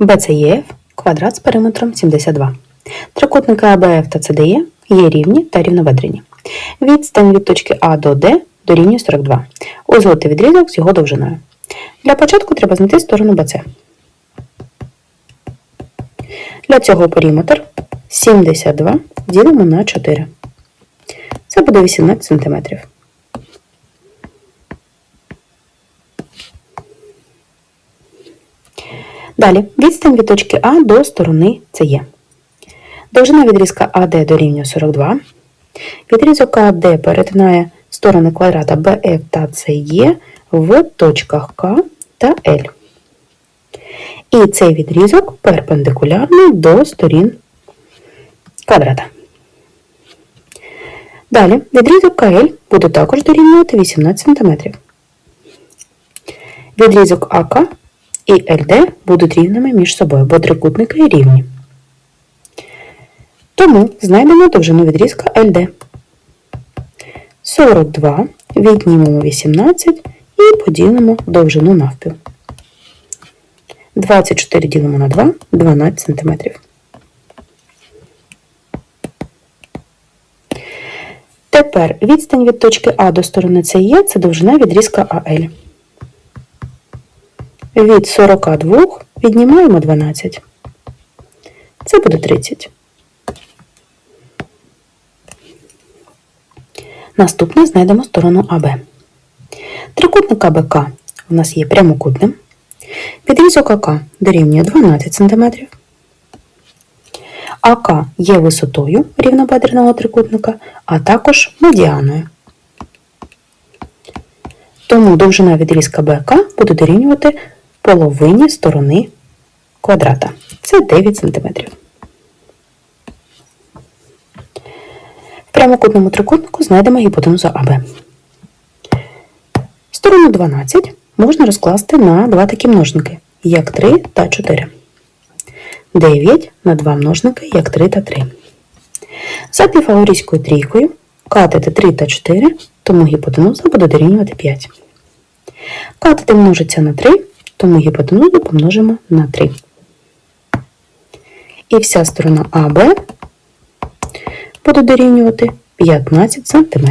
BCEF – квадрат з периметром 72. Трикутники АБФ та CDE є рівні та рівноведрені. Відстань від точки А до Д дорівнює 42. Узгодити відрізок з його довжиною. Для початку треба знайти сторону BC. Для цього периметр 72 ділимо на 4. Це буде 18 см. Далі відстань від точки А до сторони СЕ. Довжина відрізка АД дорівнює 42. Відрізок АД перетинає сторони квадрата BF та CE в точках К та L. І цей відрізок перпендикулярний до сторін квадрата. Далі відрізок КЛ буде також дорівнювати 18 см. Відрізок АК і ЛД будуть рівними між собою, бо трикутники рівні. Тому знайдемо довжину відрізка ЛД. 42 віднімемо 18 і поділимо довжину навпіл. 24 ділимо на 2 12 см. Тепер відстань від точки А до сторони СЕ – це довжина відрізка АЛ. Від 42 віднімаємо 12. Це буде 30. Наступне знайдемо сторону АБ. Трикутник АБК у нас є прямокутним. Відрізок АК дорівнює 12 см. АК є висотою рівнобедреного трикутника, а також медіаною. Тому довжина відрізка БК буде дорівнювати половині сторони квадрата. Це 9 см. В прямокутному трикутнику знайдемо гіпотенузу АБ. Сторону 12 можна розкласти на два такі множники, як 3 та 4. 9 на два множники, як 3 та 3. За піфагорійською трійкою катети 3 та 4, тому гіпотенуза буде дорівнювати 5. Катети множиться на 3, тому гіпотенузу помножимо на 3. І вся сторона АБ буде дорівнювати 15 см.